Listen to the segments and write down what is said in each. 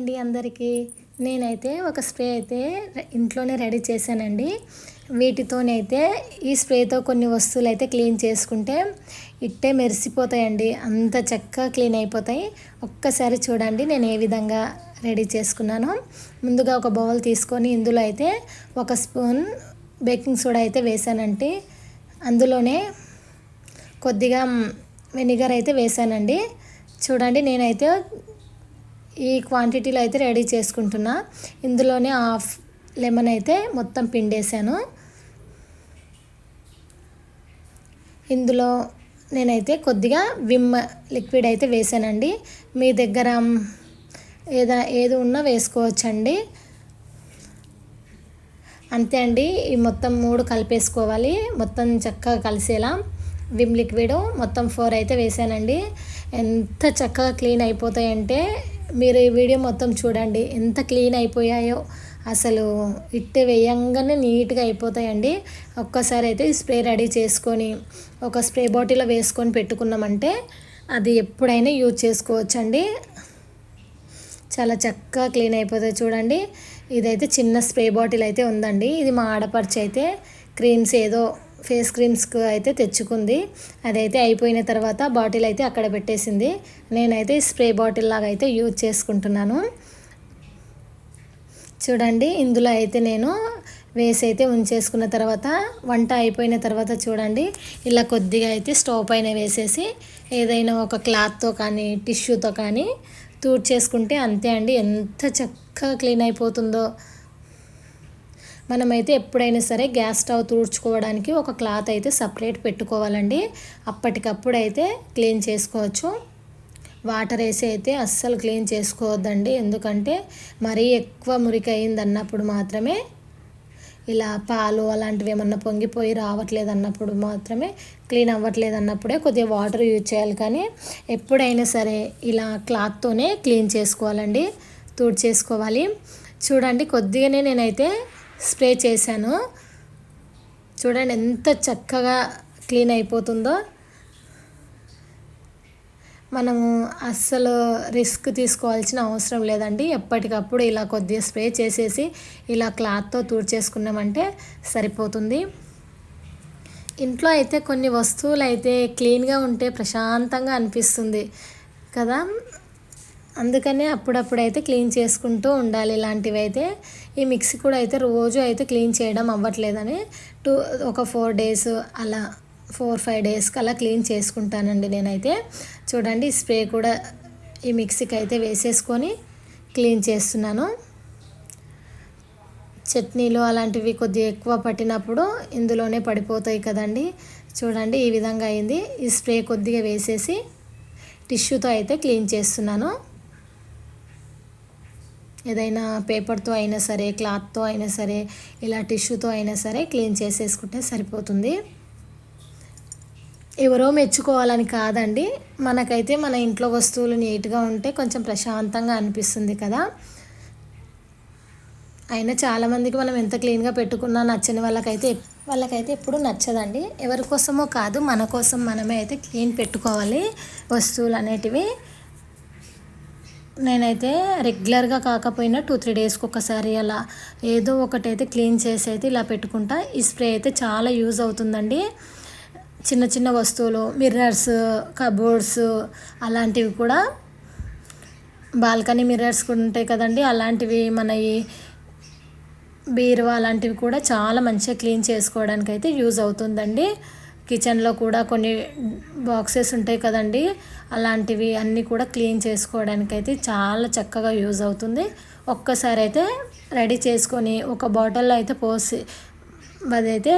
అండి అందరికీ. నేనైతే ఒక స్ప్రే అయితే ఇంట్లోనే రెడీ చేశానండి. వీటితోనైతే ఈ స్ప్రేతో కొన్ని వస్తువులు అయితే క్లీన్ చేసుకుంటే ఇట్టే మెరిసిపోతాయండి. అంత చక్కగా క్లీన్ అయిపోతాయి. ఒక్కసారి చూడండి నేను ఏ విధంగా రెడీ చేసుకున్నాను. ముందుగా ఒక బౌల్ తీసుకొని ఇందులో అయితే ఒక స్పూన్ బేకింగ్ సోడా అయితే వేసానండి అందులోనే కొద్దిగా వెనిగర్ అయితే వేసానండి చూడండి నేనైతే ఈ క్వాంటిటీలో అయితే రెడీ చేసుకుంటున్నా. ఇందులోనే హాఫ్ లెమన్ అయితే మొత్తం పిండేశాను. ఇందులో నేనైతే కొద్దిగా విమ్ లిక్విడ్ అయితే వేసానండి మీ దగ్గర ఏదా ఏది ఉన్నా వేసుకోవచ్చండి. అంతే అండి ఈ మొత్తం మూడు కలిపేసుకోవాలి. మొత్తం చక్కగా కలిసేలా విమ్ లిక్విడ్ మొత్తం ఫోర్ అయితే వేసానండి ఎంత చక్కగా క్లీన్ అయిపోతాయంటే మీరు ఈ వీడియో మొత్తం చూడండి. ఎంత క్లీన్ అయిపోయాయో. అసలు ఇట్టే వేయంగానే నీట్గా అయిపోతాయండి. ఒక్కసారి అయితే స్ప్రే రెడీ చేసుకొని ఒక స్ప్రే బాటిల్లో వేసుకొని పెట్టుకున్నామంటే అది ఎప్పుడైనా యూజ్ చేసుకోవచ్చండి. చాలా చక్కగా క్లీన్ అయిపోతుంది చూడండి. ఇదైతే చిన్న స్ప్రే బాటిల్ అయితే ఉందండి. ఇది మా ఆడపడిచి అయితే క్రీమ్స్ ఏదో ఫేస్ క్రీమ్స్కి అయితే తెచ్చుకుంది. అదైతే అయిపోయిన తర్వాత బాటిల్ అయితే అక్కడ పెట్టేసింది. నేనైతే స్ప్రే బాటిల్ లాగా అయితే యూజ్ చేసుకుంటున్నాను. చూడండి ఇందులో అయితే నేను వేసి అయితే ఉంచేసుకున్న తర్వాత వంట అయిపోయిన తర్వాత చూడండి ఇలా కొద్దిగా అయితే స్టవ్ పైన వేసేసి ఏదైనా ఒక క్లాత్తో కానీ టిష్యూతో కానీ చేసుకుంటే అంతే అండి. ఎంత చక్కగా క్లీన్ అయిపోతుందో. మనమైతే ఎప్పుడైనా సరే గ్యాస్ స్టవ్ తుడుచుకోవడానికి ఒక క్లాత్ అయితే సపరేట్ పెట్టుకోవాలండి. అప్పటికప్పుడు అయితే క్లీన్ చేసుకోవచ్చు. వాటర్ వేసి అయితే అస్సలు క్లీన్ చేసుకోవద్దండి. ఎందుకంటే మరీ ఎక్కువ మురికి అయింది అన్నప్పుడు మాత్రమే ఇలా పాలు అలాంటివి ఏమన్నా పొంగిపోయి రావట్లేదు అన్నప్పుడు మాత్రమే క్లీన్ అవ్వట్లేదు అన్నప్పుడే కొద్దిగా వాటర్ యూజ్ చేయాలి. కానీ ఎప్పుడైనా సరే ఇలా క్లాత్తోనే క్లీన్ చేసుకోవాలండి. చేసుకోవాలి చూడండి కొద్దిగానే నేనైతే స్ప్రే చేశాను. చూడండి ఎంత చక్కగా క్లీన్ అయిపోతుందో. మనము అస్సలు రిస్క్ తీసుకోవాల్సిన అవసరం లేదండి. ఎప్పటికప్పుడు ఇలా కొద్దిగా స్ప్రే చేసేసి ఇలా క్లాత్తో చేసుకున్నామంటే సరిపోతుంది. ఇంట్లో అయితే కొన్ని వస్తువులు అయితే క్లీన్గా ఉంటే ప్రశాంతంగా అనిపిస్తుంది కదా. అందుకనే అప్పుడప్పుడు అయితే క్లీన్ చేసుకుంటూ ఉండాలి. ఇలాంటివి అయితే ఈ మిక్సీ కూడా అయితే రోజు అయితే క్లీన్ చేయడం అవ్వట్లేదని టూ ఒక ఫోర్ డేస్ అలా ఫోర్ ఫైవ్ డేస్కి అలా క్లీన్ చేసుకుంటానండి నేనైతే. చూడండి స్ప్రే కూడా ఈ మిక్సీకి అయితే వేసేసుకొని క్లీన్ చేస్తున్నాను. చట్నీలు అలాంటివి కొద్దిగా ఎక్కువ పట్టినప్పుడు ఇందులోనే పడిపోతాయి కదండి. చూడండి ఈ విధంగా అయింది. ఈ స్ప్రే కొద్దిగా వేసేసి టిష్యూతో అయితే క్లీన్ చేస్తున్నాను. ఏదైనా పేపర్తో అయినా సరే క్లాత్తో అయినా సరే ఇలా టిష్యూతో అయినా సరే క్లీన్ చేసేసుకుంటే సరిపోతుంది. ఎవరో మెచ్చుకోవాలని కాదండి. మనకైతే మన ఇంట్లో వస్తువులు నీట్గా ఉంటే కొంచెం ప్రశాంతంగా అనిపిస్తుంది కదా. అయినా చాలామందికి మనం ఎంత క్లీన్గా పెట్టుకున్నా నచ్చని వాళ్ళకైతే వాళ్ళకైతే ఎప్పుడు నచ్చదండి. ఎవరి కోసమో కాదు మన కోసం మనమే అయితే క్లీన్ పెట్టుకోవాలి వస్తువులు అనేటివి. నేనైతే రెగ్యులర్గా కాకపోయినా టూ త్రీ డేస్కి ఒకసారి అలా ఏదో ఒకటైతే క్లీన్ చేసి అయితే ఇలా పెట్టుకుంటా. ఈ స్ప్రే అయితే చాలా యూజ్ అవుతుందండి. చిన్న చిన్న వస్తువులు మిర్రర్స్ కబోర్డ్స్ అలాంటివి కూడా బాల్కనీ మిర్రర్స్ కూడా ఉంటాయి కదండి. అలాంటివి మన ఈ బీరువా అలాంటివి కూడా చాలా మంచిగా క్లీన్ చేసుకోవడానికి అయితే యూజ్ అవుతుందండి. కిచెన్లో కూడా కొన్ని బాక్సెస్ ఉంటాయి కదండి. అలాంటివి అన్నీ కూడా క్లీన్ చేసుకోవడానికి అయితే చాలా చక్కగా యూజ్ అవుతుంది. ఒక్కసారి అయితే రెడీ చేసుకొని ఒక బాటిల్లో అయితే పోసి అదైతే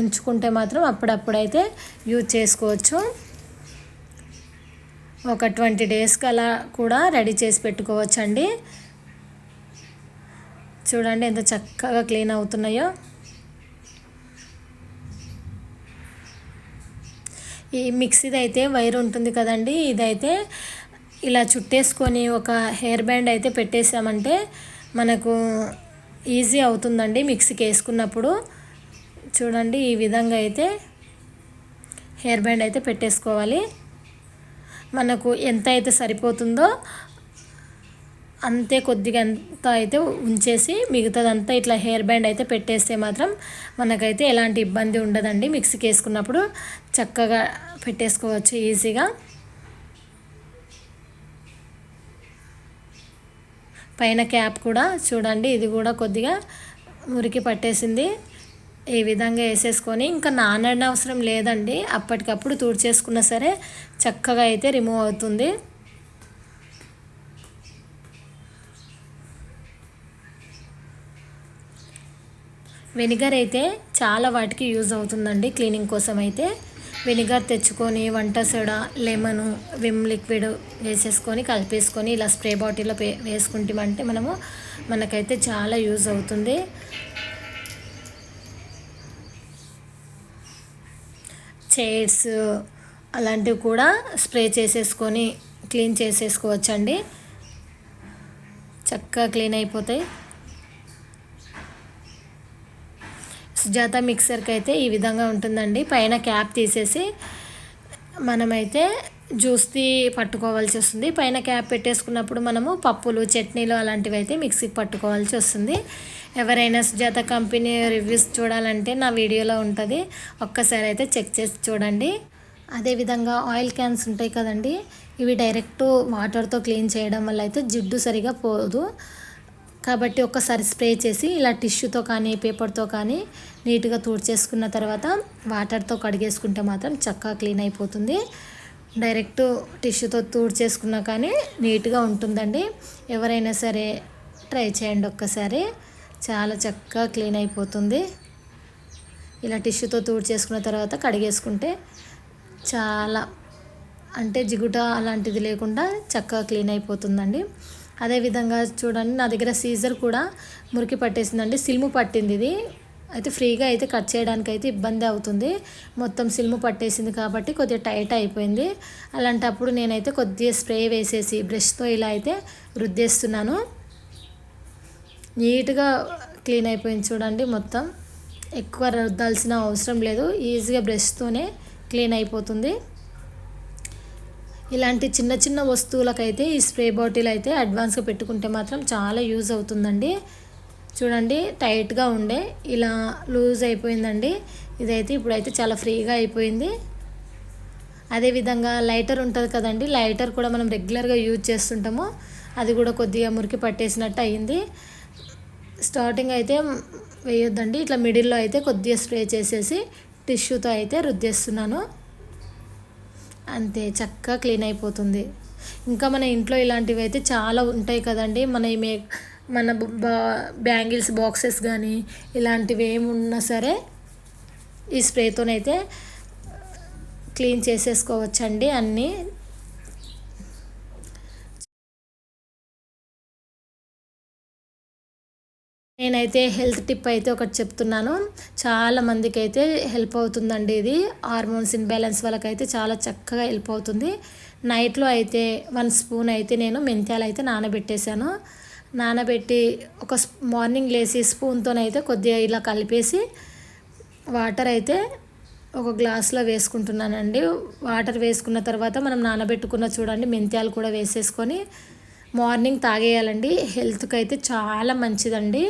ఉంచుకుంటే మాత్రం అప్పుడప్పుడైతే యూజ్ చేసుకోవచ్చు. ఒక ట్వంటీ డేస్కి అలా కూడా రెడీ చేసి పెట్టుకోవచ్చండి. చూడండి ఎంత చక్కగా క్లీన్ అవుతున్నాయో. ఈ మిక్సీది అయితే వైర్ ఉంటుంది కదండి. ఇదైతే ఇలా చుట్టేసుకొని ఒక హెయిర్ బ్యాండ్ అయితే పెట్టేసామంటే మనకు ఈజీ అవుతుందండి మిక్సీకి వేసుకున్నప్పుడు. చూడండి ఈ విధంగా అయితే హెయిర్ బ్యాండ్ అయితే పెట్టేసుకోవాలి. మనకు ఎంత అయితే సరిపోతుందో అంతే కొద్దిగా అంతా అయితే ఉంచేసి మిగతాదంతా ఇట్లా హెయిర్ బ్యాండ్ అయితే పెట్టేస్తే మాత్రం మనకైతే ఎలాంటి ఇబ్బంది ఉండదండి. మిక్సీకి వేసుకున్నప్పుడు చక్కగా పెట్టేసుకోవచ్చు ఈజీగా. పైన క్యాప్ కూడా చూడండి ఇది కూడా కొద్దిగా మురికి పట్టేసింది. ఈ విధంగా వేసేసుకొని ఇంకా నానడిన అవసరం లేదండి. అప్పటికప్పుడు తుడిచేసుకున్నా సరే చక్కగా అయితే రిమూవ్ అవుతుంది. వెనిగర్ అయితే చాలా వాటికి యూజ్ అవుతుందండి క్లీనింగ్ కోసం అయితే. వెనిగర్ తెచ్చుకొని వంట సోడా లెమను విమ్ లిక్విడ్ వేసేసుకొని కలిపేసుకొని ఇలా స్ప్రే బాటిల్లో వేసుకుంటామంటే మనము మనకైతే చాలా యూజ్ అవుతుంది. చైర్స్ అలాంటివి కూడా స్ప్రే చేసేసుకొని క్లీన్ చేసేసుకోవచ్చండి. చక్కగా క్లీన్ అయిపోతాయి. సుజాత మిక్సర్కి అయితే ఈ విధంగా ఉంటుందండి. పైన క్యాప్ తీసేసి మనమైతే జ్యూస్ది పట్టుకోవాల్సి వస్తుంది. పైన క్యాప్ పెట్టేసుకున్నప్పుడు మనము పప్పులు చట్నీలు అలాంటివి అయితే మిక్సీకి పట్టుకోవాల్సి వస్తుంది. ఎవరైనా సుజాత కంపెనీ రివ్యూస్ చూడాలంటే నా వీడియోలో ఉంటుంది. ఒక్కసారి అయితే చెక్ చేసి చూడండి. అదేవిధంగా ఆయిల్ క్యాన్స్ ఉంటాయి కదండి. ఇవి డైరెక్ట్ వాటర్తో క్లీన్ చేయడం వల్ల అయితే జిడ్డు సరిగా పోదు. కాబట్టి ఒక్కసారి స్ప్రే చేసి ఇలా టిష్యూతో కానీ పేపర్తో కానీ నీట్గా తుడిచేసుకున్న తర్వాత వాటర్తో కడిగేసుకుంటే మాత్రం చక్కగా క్లీన్ అయిపోతుంది. డైరెక్ట్ టిష్యూతో తుడిచేసుకున్నా కానీ నీట్గా ఉంటుందండి. ఎవరైనా సరే ట్రై చేయండి ఒక్కసారి. చాలా చక్కగా క్లీన్ అయిపోతుంది. ఇలా టిష్యూతో తుడిచేసుకున్న తర్వాత కడిగేసుకుంటే చాలా అంటే జిగుట అలాంటిది లేకుండా చక్కగా క్లీన్ అయిపోతుందండి. అదేవిధంగా చూడండి నా దగ్గర సీజర్ కూడా మురికి పట్టేసిందండి. సిల్ము పట్టింది ఇది. అయితే ఫ్రీగా అయితే కట్ చేయడానికి అయితే ఇబ్బంది అవుతుంది. మొత్తం సిల్ము పట్టేసింది కాబట్టి కొద్దిగా టైట్ అయిపోయింది. అలాంటప్పుడు నేనైతే కొద్దిగా స్ప్రే వేసేసి బ్రష్తో ఇలా అయితే రుద్దేస్తున్నాను. నీట్గా క్లీన్ అయిపోయింది చూడండి మొత్తం. ఎక్కువ రుద్దాల్సిన అవసరం లేదు. ఈజీగా బ్రష్తోనే క్లీన్ అయిపోతుంది. ఇలాంటి చిన్న చిన్న వస్తువులకైతే ఈ స్ప్రే బాటిల్ అయితే అడ్వాన్స్గా పెట్టుకుంటే మాత్రం చాలా యూజ్ అవుతుందండి. చూడండి టైట్గా ఉండే ఇలా లూజ్ అయిపోయిందండి. ఇదైతే ఇప్పుడైతే చాలా ఫ్రీగా అయిపోయింది. అదేవిధంగా లైటర్ ఉంటుంది కదండి లైటర్ కూడా మనం రెగ్యులర్గా యూజ్ చేస్తుంటాము. అది కూడా కొద్దిగా మురికి పట్టేసినట్టు అయింది. స్టార్టింగ్ అయితే వేయొద్దండి ఇట్లా మిడిల్లో అయితే కొద్దిగా స్ప్రే చేసేసి టిష్యూతో అయితే రుద్దేస్తున్నాను. అంతే చక్కగా క్లీన్ అయిపోతుంది. ఇంకా మన ఇంట్లో ఇలాంటివి అయితే చాలా ఉంటాయి కదండి. మన మే మన బా బ్యాంగిల్స్ బాక్సెస్ కానీ ఇలాంటివి ఏమున్నా సరే ఈ స్ప్రేతోనైతే క్లీన్ చేసేసుకోవచ్చండి అన్నీ. నేనైతే హెల్త్ టిప్ అయితే ఒకటి చెప్తున్నాను. చాలా మందికి అయితే హెల్ప్ అవుతుందండి ఇది. హార్మోన్స్ ఇన్బ్యాలెన్స్ వాళ్ళకైతే చాలా చక్కగా హెల్ప్ అవుతుంది. నైట్లో అయితే వన్ స్పూన్ అయితే నేను మెంత్యాలు అయితే నానబెట్టేశాను. నానబెట్టి ఒక మార్నింగ్ లేచి స్పూన్తోనైతే కొద్దిగా ఇలా కలిపేసి వాటర్ అయితే ఒక గ్లాస్లో వేసుకుంటున్నానండి. వాటర్ వేసుకున్న తర్వాత మనం నానబెట్టుకున్న చూడండి మెంత్యాలు కూడా వేసేసుకొని మార్నింగ్ తాగేయాలండి. హెల్త్కి అయితే చాలా మంచిదండి.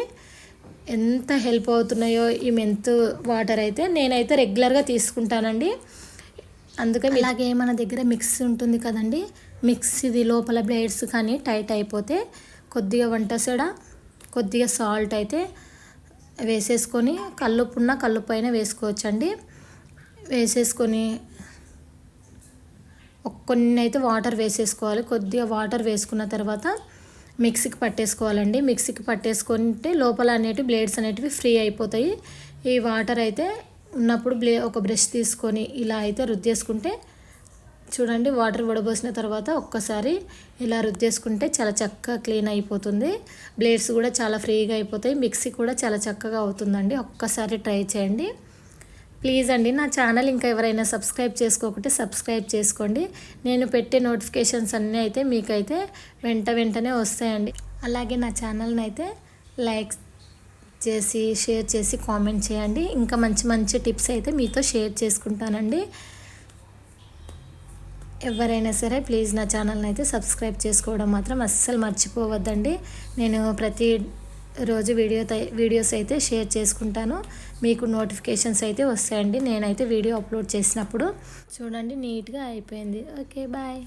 ఎంత హెల్ప్ అవుతున్నాయో ఈ మెంతు వాటర్ అయితే నేనైతే రెగ్యులర్గా తీసుకుంటానండి. అందుకే ఇలాగే మన దగ్గర మిక్సీ ఉంటుంది కదండి. మిక్సీది ఇది లోపల బ్లేడ్స్ కానీ టైట్ అయిపోతే కొద్దిగా వంట సోడా కొద్దిగా సాల్ట్ అయితే వేసేసుకొని కల్లుప్పున్న కల్లుప్పు అయినా వేసుకోవచ్చండి. వేసేసుకొని కొన్ని అయితే వాటర్ వేసేసుకోవాలి. కొద్దిగా వాటర్ వేసుకున్న తర్వాత మిక్సీకి పట్టేసుకోవాలండి. మిక్సీకి పట్టేసుకుంటే లోపల అనేటివి బ్లేడ్స్ అనేటివి ఫ్రీ అయిపోతాయి. ఈ వాటర్ అయితే ఉన్నప్పుడు బ్లే ఒక బ్రష్ తీసుకొని ఇలా అయితే రుద్దేసుకుంటే చూడండి వాటర్ వడబోసిన తర్వాత ఒక్కసారి ఇలా రుద్దేసుకుంటే చాలా చక్కగా క్లీన్ అయిపోతుంది. బ్లేడ్స్ కూడా చాలా ఫ్రీగా అయిపోతాయి. మిక్సీ కూడా చాలా చక్కగా అవుతుందండి. ఒక్కసారి ట్రై చేయండి. ప్లీజ్ అండి నా ఛానల్ ఇంకా ఎవరైనా సబ్స్క్రైబ్ చేసుకోకుంటే సబ్స్క్రైబ్ చేసుకోండి. నేను పెట్టే నోటిఫికేషన్స్ అన్నీ అయితే మీకైతే వెంట వెంటనే వస్తాయండి. అలాగే నా ఛానల్ని అయితే లైక్ చేసి షేర్ చేసి కామెంట్ చేయండి. ఇంకా మంచి మంచి టిప్స్ అయితే మీతో షేర్ చేసుకుంటానండి. ఎవరైనా సరే ప్లీజ్ నా ఛానల్ని అయితే సబ్స్క్రైబ్ చేసుకోవడం మాత్రం అస్సలు మర్చిపోవద్దండి. నేను ప్రతి రోజు వీడియో వీడియోస్ అయితే షేర్ చేసుకుంటాను. మీకు నోటిఫికేషన్స్ అయితే వస్తాయండి. నేనైతే వీడియో అప్లోడ్ చేసినప్పుడు. చూడండి నీట్గా అయిపోయింది. Okay bye.